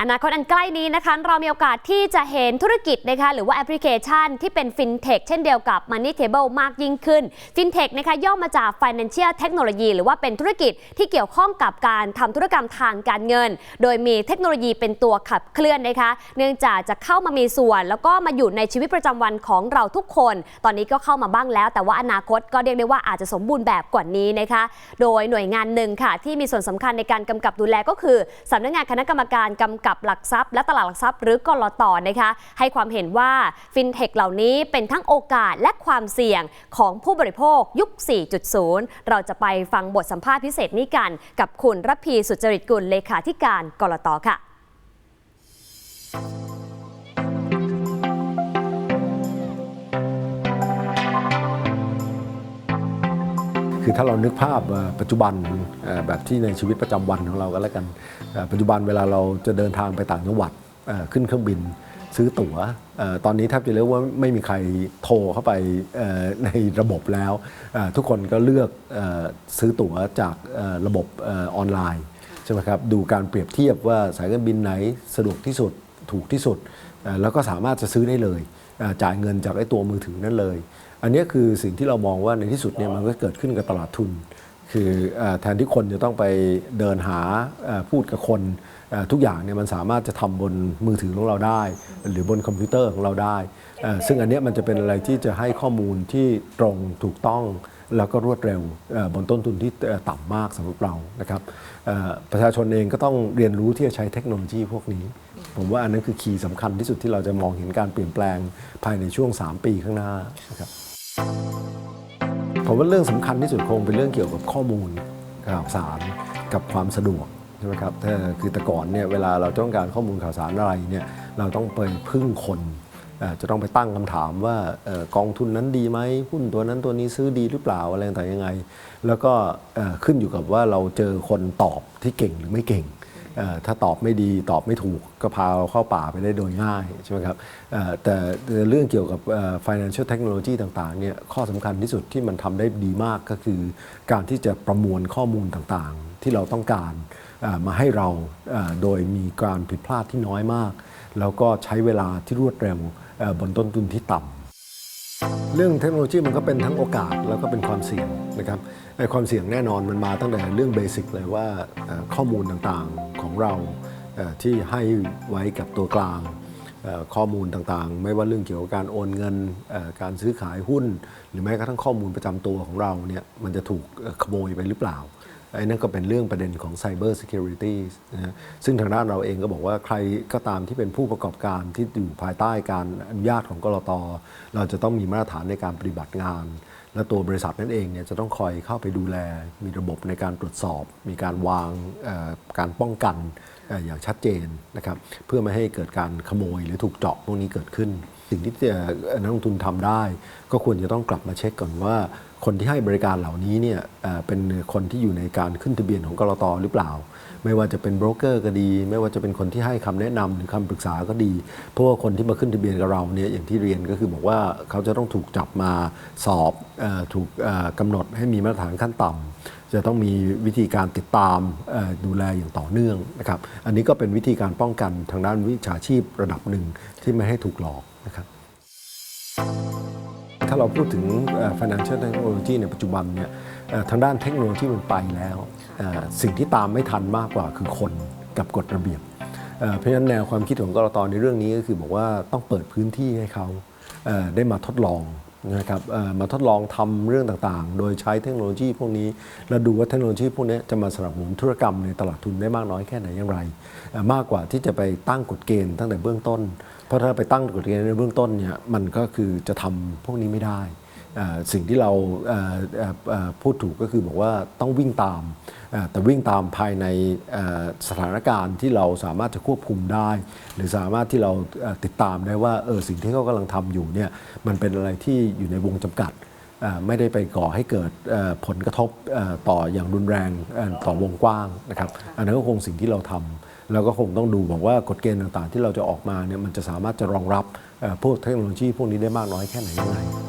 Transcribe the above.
อนาคตอันใกล้นี้นะคะ เรามีโอกาสที่จะเห็นธุรกิจนะคะหรือว่าแอปพลิเคชันที่เป็นฟินเทคเช่นเดียวกับ Money Table มากยิ่งขึ้นฟินเทคนะคะย่อมาจาก Financial Technology หรือว่าเป็นธุรกิจที่เกี่ยวข้องกับการทำธุรกรรมทางการเงิน โดยมีเทคโนโลยีเป็นตัวขับเคลื่อนนะคะ เนื่องจากจะเข้ามามีส่วน แล้วก็มาอยู่ในชีวิตประจำวันของเราทุกคน ตอนนี้ก็เข้ามาบ้างแล้ว แต่ว่าอนาคตก็เรียกได้ว่าอาจจะสมบูรณ์แบบกว่านี้นะคะ โดยหน่วยงานหนึ่งค่ะที่มีส่วนสำคัญในการกำกับดูแลก็คือสำนักงานคณะกรรมการกำกับหลักทรัพย์ และตลาดหลักทรัพย์ หรือกลตนะคะให้ความเห็นว่าฟินเทคเหล่านี้เป็นทั้งโอกาสและความเสี่ยงของผู้บริโภคยุค 4.0 เราจะไปฟังบทสัมภาษณ์พิเศษนี้กัน กับคุณรพีสุจริตกุลเลขาธิการกลตค่ะ คือถ้าเรานึกภาพปัจจุบันแบบที่ในชีวิตประจำวันของเราก็แล้วกันปัจจุบันเวลาเราจะเดินทางไปต่างจังหวัดขึ้นเครื่องบินซื้อตั๋วตอนนี้แทบจะเรียกว่าไม่มีใครโทรเข้าไปในระบบแล้ว ทุกคนก็เลือกซื้อตั๋วจากระบบออนไลน์ใช่ไหมครับดูการเปรียบเทียบว่าสายการบินไหนสะดวกที่สุดถูกที่สุด แล้วก็สามารถจะซื้อได้เลยจ่ายเงินจากไอ้ตัวมือถือนั่นเลย อันนี้คือสิ่งที่เรามองว่าในที่สุดเนี่ยมันก็เกิดขึ้นกับตลาดทุน คืออแทนที่คนจะต้องไปเดินหาพูดกับคนทุกอย่างเนี่ยมันสามารถจะทำบนมือถือของเราได้ หรือบนคอมพิวเตอร์ของเราได้ ซึ่งอันนี้มันจะเป็นอะไรที่จะให้ข้อมูลที่ตรงถูกต้องแล้วก็รวดเร็วบนต้นทุนที่ต่ำมากสำหรับเรานะครับประชาชนเองก็ต้องเรียนรู้ที่จะใช้เทคโนโลยีพวกนี้ ผมว่าอันนั้นคือคีย์สำคัญที่สุดที่เราจะมองเห็นการเปลี่ยนแปลงภายในช่วง 3 ปีข้างหน้านะครับ ผมว่าเรื่องสำคัญที่สุดคงเป็นเรื่องเกี่ยวกับข้อมูลข่าวสารกับความสะดวกใช่ไหมครับถ้าคือแต่ก่อนเนี่ยเวลาเราต้องการข้อมูลข่าวสารอะไรเนี่ยเราต้องไปพึ่งคนเอ่อจะต้องไปตั้งคำถามว่าเอ่อกองทุนนั้นดีไหมหุ้นตัวนั้นตัวนี้ซื้อดีหรือเปล่าอะไรต่างๆยังไง แล้วก็เอ่อขึ้นอยู่กับว่าเราเจอคนตอบที่เก่งหรือไม่เก่งเอ่อ ถ้าตอบไม่ดีตอบไม่ถูกก็พาเราเข้าป่าไปได้โดยง่ายใช่ไหมครับแต่เรื่องเกี่ยวกับ financial technology ต่างๆเนี่ยข้อสำคัญที่สุดที่มันทำได้ดีมากก็คือ การที่จะประมวลข้อมูลต่างๆ ที่เราต้องการมาให้เราโดยมีการผิดพลาดที่น้อยมาก แล้วก็ใช้เวลาที่รวดเร็วบนต้นทุนที่ต่ำ เรื่องเทคโนโลยีมันก็เป็นทั้งโอกาสแล้วก็เป็นความเสี่ยงนะครับไอ้ความเสี่ยงแน่นอนมันมาตั้งแต่เรื่องเบสิกเลยว่าข้อมูลต่างๆของเราที่ให้ไว้กับตัวกลางข้อมูลต่างๆ ไม่ว่าเรื่องเกี่ยวกับการโอนเงินการซื้อขายหุ้น หรือแม้กระทั่งข้อมูลประจำตัวของเราเนี่ยมันจะถูกขโมยไปหรือเปล่า ไอ้นั่นก็เป็นเรื่องประเด็นของ Cyber Security นะฮะซึ่งทางด้านเราเองก็บอกว่าใครก็ตามที่เป็นผู้ประกอบการที่อยู่ภายใต้การอนุญาตของกรตเราจะต้องมีมาตรฐานในการปฏิบัติงาน และตัวบริษัทนั่นเองเนี่ยจะต้องคอยเข้าไปดูแล มีระบบในการตรวจสอบ มีการวางการป้องกันอย่างชัดเจนนะครับเพื่อไม่ให้เกิดการขโมยหรือถูกเจาะพวกนี้เกิดขึ้น สิ่งที่นักลงทุนทำได้ ก็ควรจะต้องกลับมาเช็คก่อนว่า คนที่ให้บริการเหล่านี้เนี่ยเป็นคนที่อยู่ในการขึ้นทะเบียนของกรตหรือเปล่า ไม่ว่าจะเป็นโบรกเกอร์ก็ดี ไม่ว่าจะเป็นคนที่ให้คำแนะนำหรือคำปรึกษาก็ดี เพราะว่าคนที่มาขึ้นทะเบียนกับเราเนี่ยอย่างที่เรียนก็คือบอกว่าเขาจะต้องถูกจับมาสอบอถูกเอ่อกำหนดให้มีมาตรฐานขั้นต่ำ จะต้องมีวิธีการติดตามดูแลอย่างต่อเนื่องนะครับ อันนี้ก็เป็นวิธีการป้องกันทางด้านวิชาชีพระดับหนึ่งที่ไม่ให้ถูกหลอกนะครับถ้าเราพูดถึง financial technology ในปัจจุบันเนี่ยทางด้านเทคโนโลยีมันไปแล้ว สิ่งที่ตามไม่ทันมากกว่าคือคนกับกฎระเบียบ เพราะฉะนั้นแนวความคิดของกรตในเรื่องนี้ก็คือบอกว่าต้องเปิดพื้นที่ให้เขาได้มาทดลอง นะครับมาทดลองทำเรื่องต่างๆ โดยใช้เทคโนโลยีพวกนี้ แล้วดูว่าเทคโนโลยีพวกนี้จะมาสนับสนุนธุรกรรมในตลาดทุนได้มากน้อยแค่ไหนอย่างไร มากกว่าที่จะไปตั้งกฎเกณฑ์ตั้งแต่เบื้องต้น เพราะถ้าไปตั้งกฎเกณฑ์ในเบื้องต้นเนี่ยมันก็คือจะทำพวกนี้ไม่ได้ สิ่งที่เราเอ่อเอ่อเอ่อพูดถูกก็คือบอกว่าต้องวิ่งตามเอ่อแต่วิ่งตามภายในเอ่อสถานการณ์ที่เราสามารถจะควบคุมได้ หรือสามารถที่เราเอ่อติดตามได้ว่าเออสิ่งที่เขากำลังทำอยู่เนี่ยมันเป็นอะไรที่อยู่ในวงจำกัดเอ่อไม่ได้ไปก่อให้เกิดเอ่อผลกระทบเอ่อต่ออย่างรุนแรงเอ่อต่อวงกว้างนะครับ อันนั้นก็คงสิ่งที่เราทำแล้วก็คงต้องดูบอกว่ากฎเกณฑ์ต่างๆ ที่เราจะออกมาเนี่ยมันจะสามารถจะรองรับเอ่อพวกเทคโนโลยีพวกนี้ได้มากน้อยแค่ไหนยังไง